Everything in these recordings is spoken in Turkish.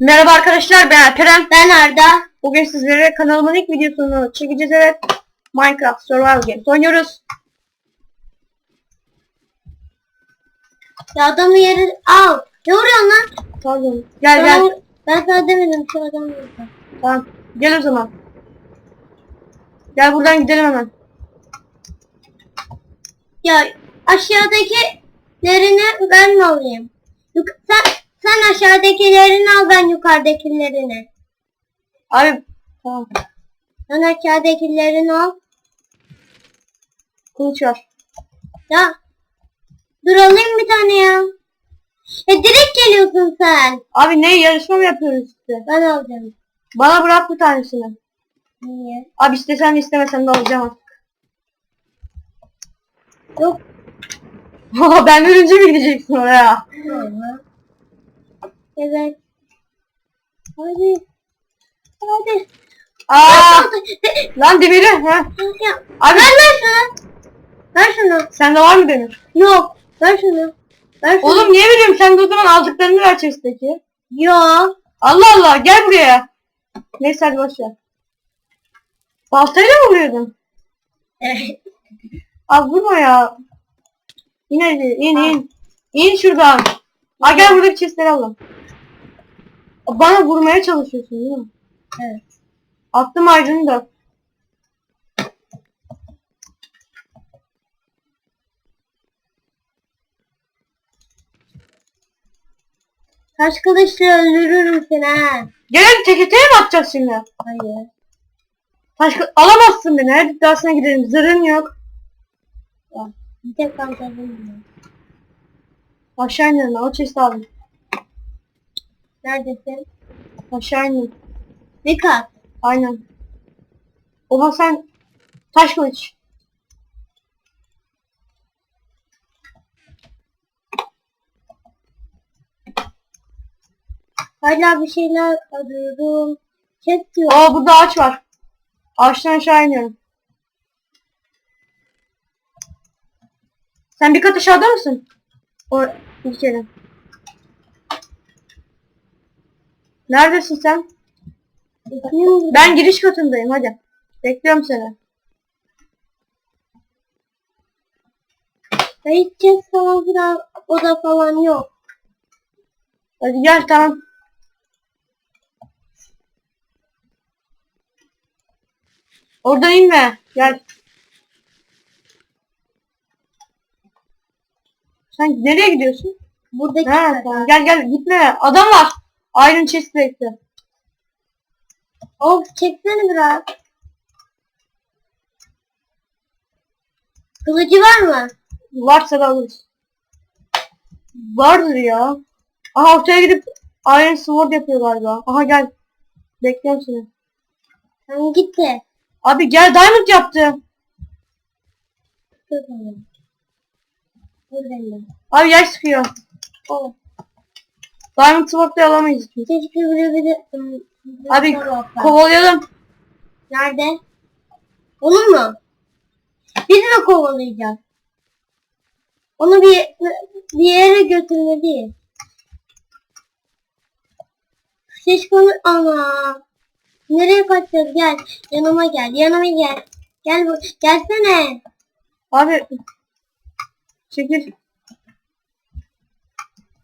Merhaba arkadaşlar ben Alperen. Ben Arda. Bugün sizlere kanalımın ilk videosunu çekeceğiz evet. Minecraft Survival Games oynuyoruz. Ya adamı yeri al. Ne vuruyorsun lan? Pardon. Gel Ben, gel. ben sana demedim şu vurdu. Tamam. Gel o zaman. Gel buradan gidelim hemen. Ya aşağıdakilerini ben mi alayım? Yuk- sen, sen aşağıdakilerini al ben yukarıdakilerini. Abi tamam. Sen aşağıdakilerini al. Var. Ya dur alayım bir tane ya. E direkt geliyorsun sen. Abi ne yarışma mı yapıyoruz işte? Ben alacağım. Bana bırak bir tanesini. Niye? Abi istesen istemesen de alacağım artık. Yok. ben ölünce mi gideceksin oraya? Evet. Hadi. Hadi. Aa! Lan demiri. Ha? Ya, Abi ver ver şunu. Ver şunu. sende var mı demir? Yok. Ver şunu. Ver şunu. Oğlum niye veriyorum? Sen de o zaman aldıklarını ver chest'teki. Yok. Allah Allah gel buraya. Neyse hadi boş ver. Baltayla mı vuruyordun? Evet. Abi vurma ya. İn hadi in in. İn şuradan. Ha gel buradaki chestleri alalım. Bana vurmaya çalışıyorsun değil mi? Evet. Attım ayrını da. Taş kılıçla öldürürüm seni ha. Gel hadi teke teke mi atacağız şimdi? Hayır. Taş alamazsın beni. Hadi iddiasına gidelim. Zırhın yok. Bir tek pantolonum var. Aşağı inelim. O chest'i aldım. Neredesin? Aşağı inelim. Bir kat. Aynen. Oha sen taş kılıç. Hala bir şeyler arıyorum. Kes diyor. Aa burada ağaç var. Ağaçtan aşağı iniyorum. Sen bir kat aşağıda mısın? O bir kere. Neredesin sen? Ben giriş katındayım hadi. Bekliyorum seni. Ya Hiç kes falan filan oda falan yok. Hadi gel tamam. Oradan inme. Gel. Sen nereye gidiyorsun? Buradaki Ha. Gel gel gitme. Adam var. Iron chest bekle. Of çeksene biraz. Kılıcı var mı? Varsa da alırız. Vardır ya. Aha ortaya gidip Iron Sword yapıyor galiba. Aha gel. Bekliyorum seni. Sen git de. Abi gel Diamond yaptı. Dur bakalım. Dur benimle. Abi yer sıkıyor. Oh. Diamond Sword'da alamayız. Keşke böyle bir de... Abi kovalayalım. Nerede? Onu mu? Biz mi kovalayacağız? Onu bir, bir yere götürmeliyiz. Şişkonu ana. Nereye kaçacağız? Gel. Yanıma gel. Yanıma gel. Gel bu. Gelsene. Abi çekil.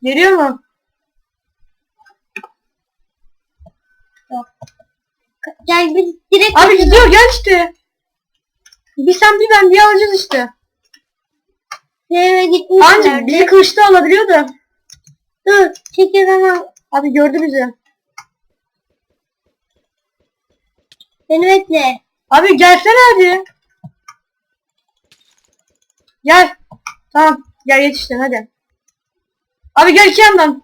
Geliyor mu? Yok. Gel biz direkt Abi gidiyor gel işte. Bir sen bir ben bir alacağız işte. Eve gitmişler. Anca bizi kılıçta alabiliyor da. Dur. Çekil hemen. Abi gördü bizi. Beni bekle. Abi gelsene hadi. Gel. Tamam. Gel yetiştin hadi. Abi gel iki yandan.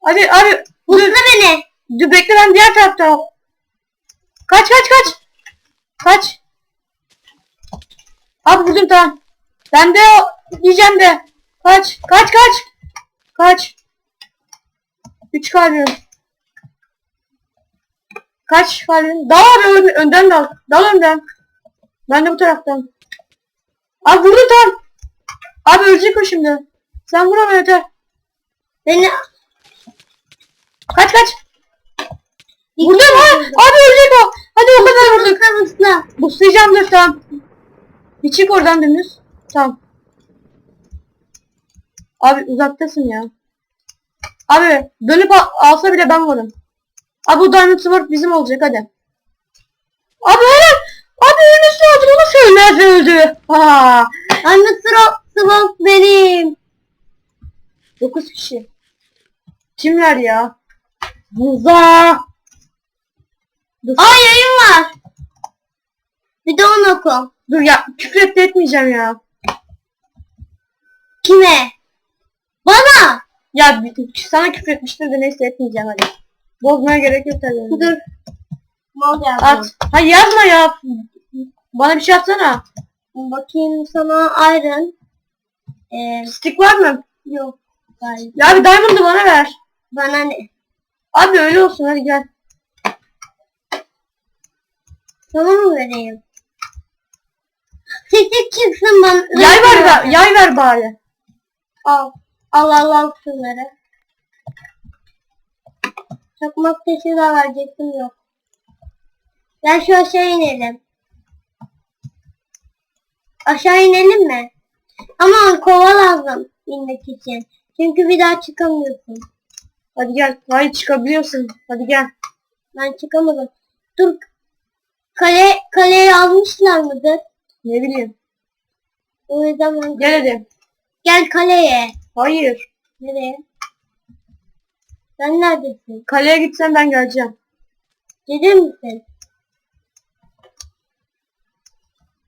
Abi abi. Dur, beni. dur bekle ben diğer tarafta. Kaç kaç kaç. Kaç. Abi vurdum tamam. Ben de diyeceğim de. Kaç kaç kaç. Kaç. Üç kalbim. Kaç kalbim. Dal abi ön- önden dal. Dal önden. Ben de bu taraftan. Abi vurdu tam. Abi ölecek o şimdi. Sen vur ama yeter. Beni Kaç kaç. Vurdum ha. Abi ölecek o. Hadi o kadar vurduk. Kavusla. Buslayacağım dur tamam. Bir çık oradan dümdüz. Tamam. Abi uzaktasın ya. Abi dönüp al- alsa bile ben varım. Abi bu Diamond Sword bizim olacak hadi. Abi hayır. Abi ölmesi lazım onu söylemez öldü. Ha. Sıra sıvak benim. 9 kişi. Kimler ya? Muza. Dur. Aa yayın var. Bir de onu oku. Dur ya küfür etmeyeceğim ya. Kime? Bana. Ya sana küfür etmiştim de neyse etmeyeceğim hadi. Bozmaya gerek yok tabii. Dur. Mal yazdım. At. Ha yazma ya. Bana bir şey atsana. Bakayım sana Iron. Ee, Stick var mı? yok. Galiba. Ya bir diamond'ı bana ver. Bana ne? Abi öyle olsun hadi gel. Sana mı vereyim? Sesi çıksın bana. Yay ver, ver yay ver bari. Al. Al al al şunları. Çakmak taşı da verecektim yok. Gel şu aşağı inelim. Aşağı inelim mi? Ama kova lazım inmek için. Çünkü bir daha çıkamıyorsun. Hadi gel. Hayır çıkabiliyorsun. Hadi gel. Ben çıkamadım. Dur. Kale, kaleye almışlar mıdır? Ne bileyim. O yüzden ben... Gel hadi. Gel kaleye. Hayır. Nereye? Sen neredesin? Kaleye gitsen ben geleceğim. Gelir misin?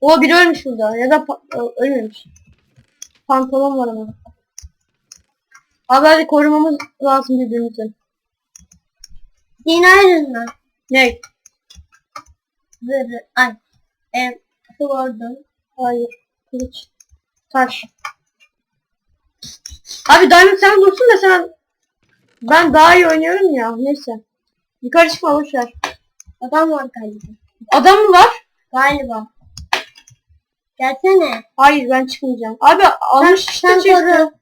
O biri ölmüş burada. Ya da pa- ölmemiş. Pantolon var ama. Abi hadi korumamız lazım birbirimizi. Yine ayrılma. Ne? Zırhı. Ay. E, sword'un. Hayır. Kılıç. Taş. Abi Diamond sen dursun da sen ben daha iyi oynuyorum ya. Neyse. Yukarı çıkma boş ver. Adam var galiba. Adam mı var? Galiba. Gelsene. Hayır ben çıkmayacağım. Abi almış Sen- işte sen chest'i.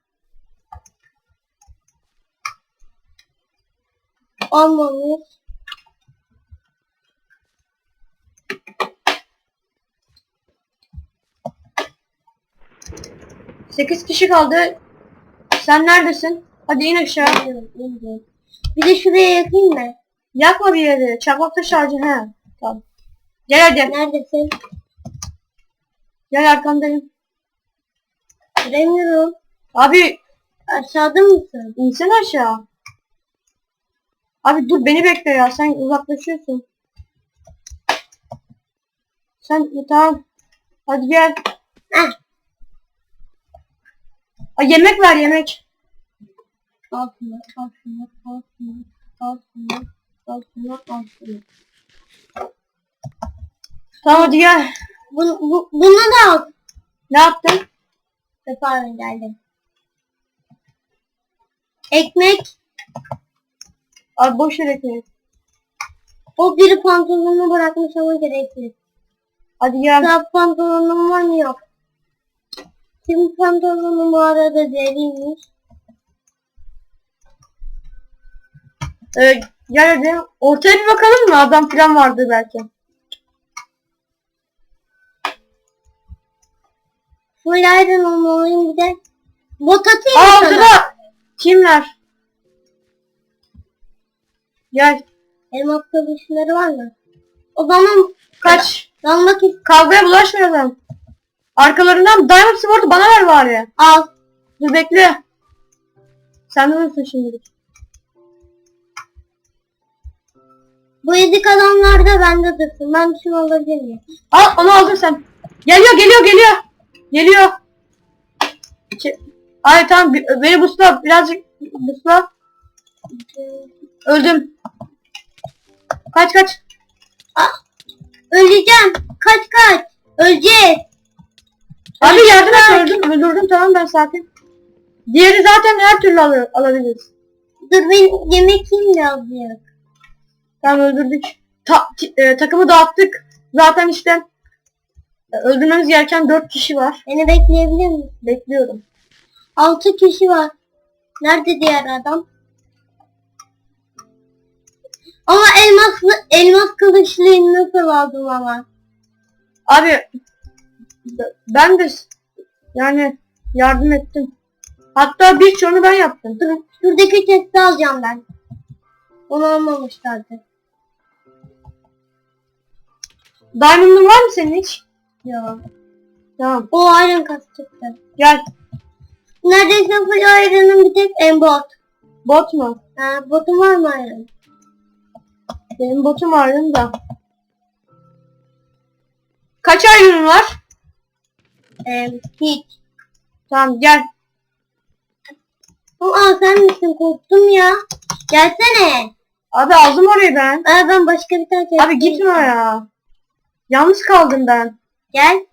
Olmamış. Sekiz kişi kaldı. Sen neredesin? Hadi in aşağı. Bir de şuraya yakayım mı? Yakma bir yeri. Çakmak taş ağacı. He. Tamam. Gel hadi. Neredesin? Gel arkandayım. Göremiyorum. Abi Aşağıda mısın? insene aşağı. Abi dur beni bekle ya. Sen uzaklaşıyorsun. Sen tamam. Hadi gel. Heh. Ay, yemek ver yemek. Al şunu, al şunu, al şunu, al şunu, al şunu, al şunu. Tamam hadi gel. Bu, bu, bunu da al. Ne yaptın? Pardon geldim. Ekmek. Abi boş ekmeği. O biri pantolonunu bırakmış ama gerekli. Hadi gel. Siyah pantolonum var mı yok. Şimdi pantolonum bu arada deriymiş. Ee, gel hadi. Ortaya bir bakalım mı? Adam falan vardı belki. Full iron olmalıyım bir de. Bot atayım Aa sana? Kimler? Gel. Elmas kılıçları var mı? O zaman Kaç. dalmak ist Kavgaya bulaşmayalım. Arkalarından Diamond Sword'u bana ver bari. al. Dur bekle. Sen durursun şimdi. Bu yedik adamlar da bende dursun. Ben şunu alabilir miyim? Al onu aldın sen. Geliyor geliyor geliyor. Geliyor. Ç- Ay tamam beni busla birazcık busla. Öldüm. Kaç kaç. Ah, öleceğim. Kaç kaç. Öleceğiz. Abi yardım et öldüm. Öldürdüm tamam ben sakin. Diğeri zaten her türlü al alabiliriz. Dur ben yemek yiyeyim birazcık. Tamam öldürdük. Ta- e, takımı dağıttık. Zaten işte e, öldürmemiz gereken 4 kişi var. Beni bekleyebilir misin? Bekliyorum. 6 kişi var. Nerede diğer adam? Ama elmaslı elmas kılıçlıyı nasıl aldım ama? Abi ben de yani yardım ettim. Hatta birçoğunu ben yaptım. Dur, şuradaki testi alacağım ben. Onu almamışlardı. Diamond'ın var mı senin hiç? Ya. Tamam. O iron kas çıktı. Gel. Neredeyse full iron'ın bir tek embot. Bot mu? Ha, botum var mı iron? Benim botum ağrım da. Kaç ayrılın var? Ee, hiç. Tamam gel. Aa sen misin? Korktum ya. Gelsene. Abi aldım orayı ben. Aa, ben başka bir tane Abi gitme ya. Yalnız kaldım ben. Gel.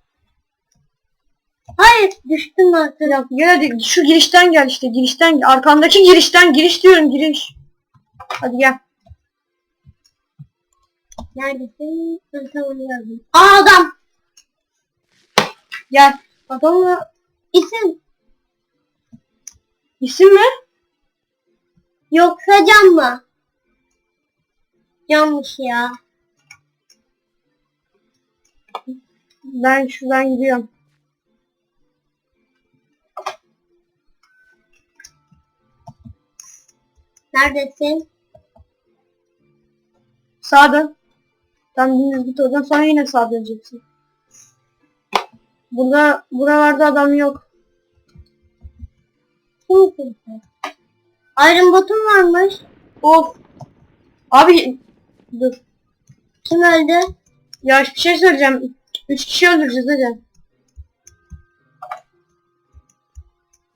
Hayır düştüm. Ya, gel hadi şu girişten gel işte girişten arkandaki girişten giriş diyorum giriş. Hadi gel. Neredesin? Ben tamam yazdım. Aa adam. Gel. Adamla isim. İsim mi? Yoksa can mı? Canmış ya. Ben şuradan gidiyorum. Neredesin? Sağa dön. Tam dümdüz git oradan sonra yine sağa döneceksin. Burada buralarda adam yok. Iron botum varmış. Of. Abi dur. Kim öldü? Ya bir şey söyleyeceğim. Üç kişi öldüreceğiz.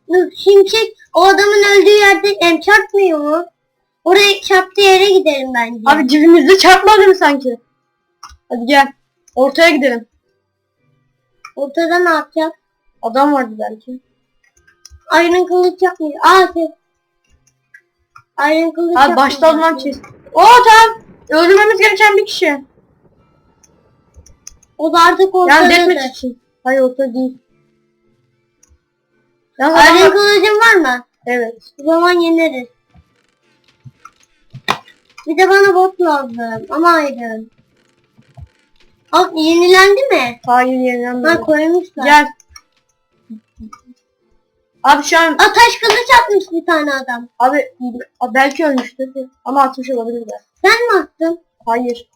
Dur şimşek o adamın öldüğü yerde em çarpmıyor mu? Oraya çarptığı yere gidelim bence. Abi dibimizde çarpmadı mı sanki? Hadi gel. Ortaya gidelim. Ortada ne yapacak? Adam vardı belki. Iron kılıç yapmıyor. Aa ses. Iron kılıç Abi başta alınan çiz. Oo tamam. Öldürmemiz gereken bir kişi. O da artık Yani ortadadır. deathmatch için. Hayır orta değil. Ya Iron kılıcın var mı? Evet. O zaman yeneriz. Bir de bana bot lazım. Ama Iron. Abi yenilendi mi? Hayır yenilenmedi. Ha koymuşlar. Gel. Abi şu an Aa taş kılıç atmış bir tane adam. abi belki ölmüştür ama atmış olabilir de. Sen mi attın? Hayır.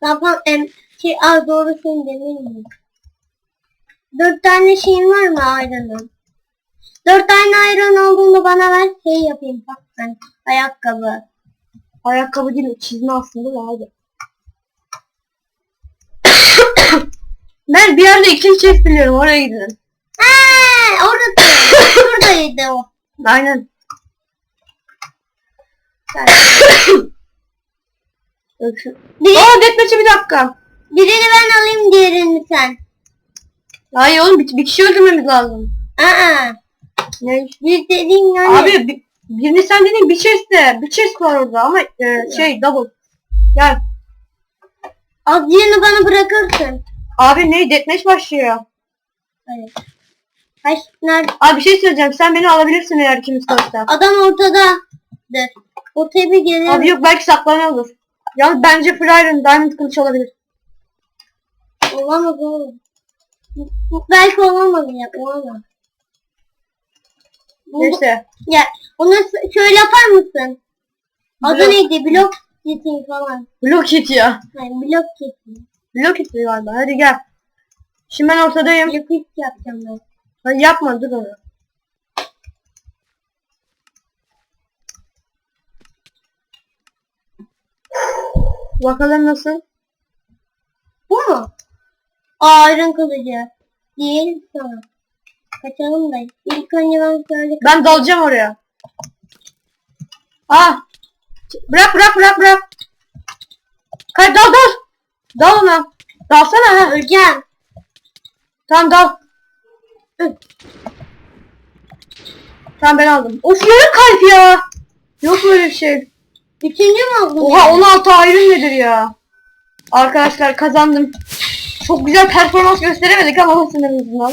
Tamam em şey aa doğru senin demir mi? Dört tane şeyin var mı Iron'ın? Dört tane Iron olduğunda bana ver şey yapayım bak ben ayakkabı. Ayakkabı değil çizme aslında da hadi. ben bir yerde ikinci chest biliyorum oraya gidelim. Eee orada şuradaydı o. Aynen. Aa deathmatch'e bir dakika. birini ben alayım diğerini sen. Hayır oğlum bir, bir kişi öldürmemiz lazım. Aa Ne? bir dediğin yani. Abi bir, birini sen dedin bir chest de. Bir chest var orada ama e, şey double. Gel. Azıcığını bana bırakırsın. Abi ne deathmatch başlıyor. Hayır. Kaç nerede? Abi bir şey söyleyeceğim. Sen beni alabilirsin eğer ikimiz kalırsak. Adam ortadadır. Ortaya bir gelelim. Abi yok belki saklanıyor olur. Yalnız bence Free Iron Diamond kılıç olabilir. Olamaz oğlum. Belki olamaz ya. Olamaz. Neyse. Ya onu şöyle yapar mısın? Adı Blok. neydi? Blok kiti falan. Block it ya. Yani blok kiti. Block it galiba. Hadi gel. Şimdi ben ortadayım. Blok kit yapacağım ben. Hadi yapma dur onu. Bakalım nasıl? Bu mu? Iron kılıcı. Değil sana. Kaçalım da. İlk önce ben şöyle Ben dalacağım oraya. Ah. Bırak bırak bırak bırak. Kay dal dal. Dal ona. Dalsana ha. öleceğim. Tamam dal. Hı. Tamam ben aldım. Of yarım kalp ya. Yok böyle bir şey. Üçüncü mü oldun? Oha 16 ayrım nedir ya? Arkadaşlar kazandım. Çok güzel performans gösteremedik ama sınırımızdan.